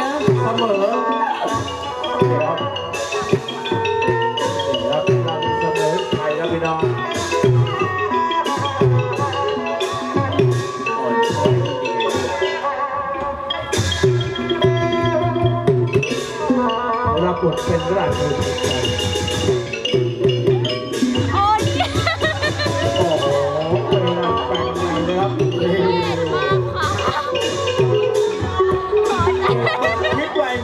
นะ เสมอครับครับเราเสมอไทยแล้วพี่น้องอ่อนช้อยจริงๆรับบทเป็นราชบุตรโอ้ยโอ้โหเป็นงานแต่งงานนะครับ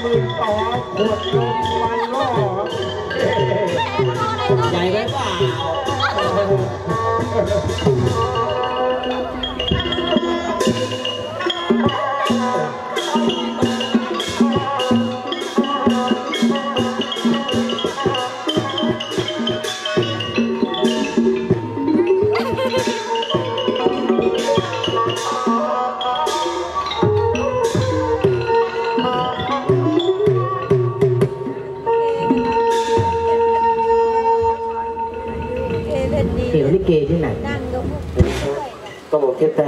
มื่นต่อขวดนมวันล่อใหญ่ไหมเปล่า เดี๋ยวลิเกที่ไหนนั่งยกก็บอกเทพไตร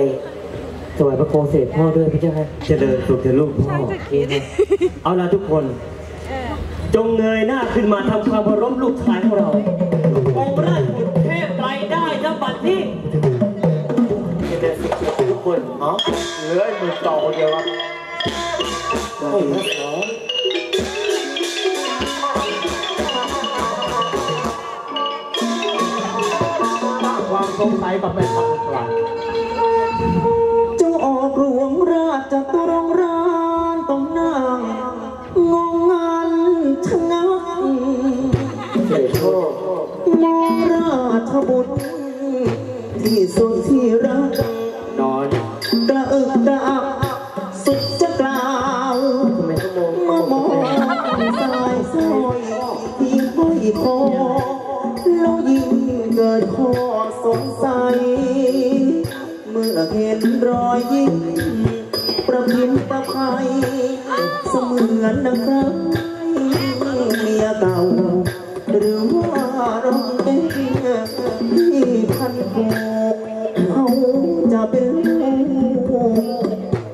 ถวายพระโคมเสด็จพ่อด้วยพระเจ้าค่ะเจริญสุขเถอะลูกพ่อโอเคนะเอาล่ะทุกคนเออจงเงยหน้าขึ้นมาทำความเคารพลูกชายของเราองค์ราชบุตรเทพไตรได้นะบัดนี้เจริญสุขทุกคนอ๋อเหลือหมื่นต่อคนเดียวครับ สองตั้งความสงสัยกับแม่ทัพกลางเจ้าออกหลวงราชจากตัวรองรานต้องนั่งงงงันชะงักเสด็จพ่อมองราชบุตร ที่สุดที่รักนอนกระอึกกระอักสุดจะกล่าวเมื่อมองสายสร้อยที่ห้อยคอแล้วยิ่งเกิดข้อสงสัย เมื่อเห็นรอยยิ้มประพิมพ์ประภัยเสมือนดังครั้งเมียเก่า หรือว่าเราเองที่พันผูกเขาจะเป็นลูก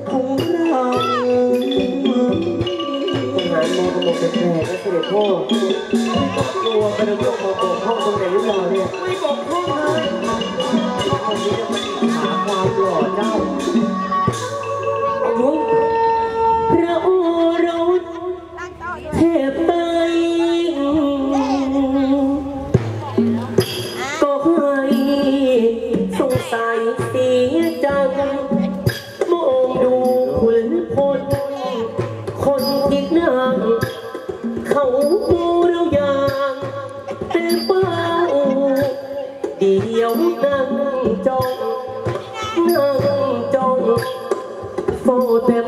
ของเราหารมองกระบอกแปลกๆนะเสด็จพ่อไม่ต้องกลัวกระดูกมาบอกพ่อตรงไหนหรือเปล่าเนี่ยไม่บอกพ่อ คนที่นั่งเขาปูเราอย่างเป็นเป้าเดียวนั่งจ้องนั่งจ้องโฟแต่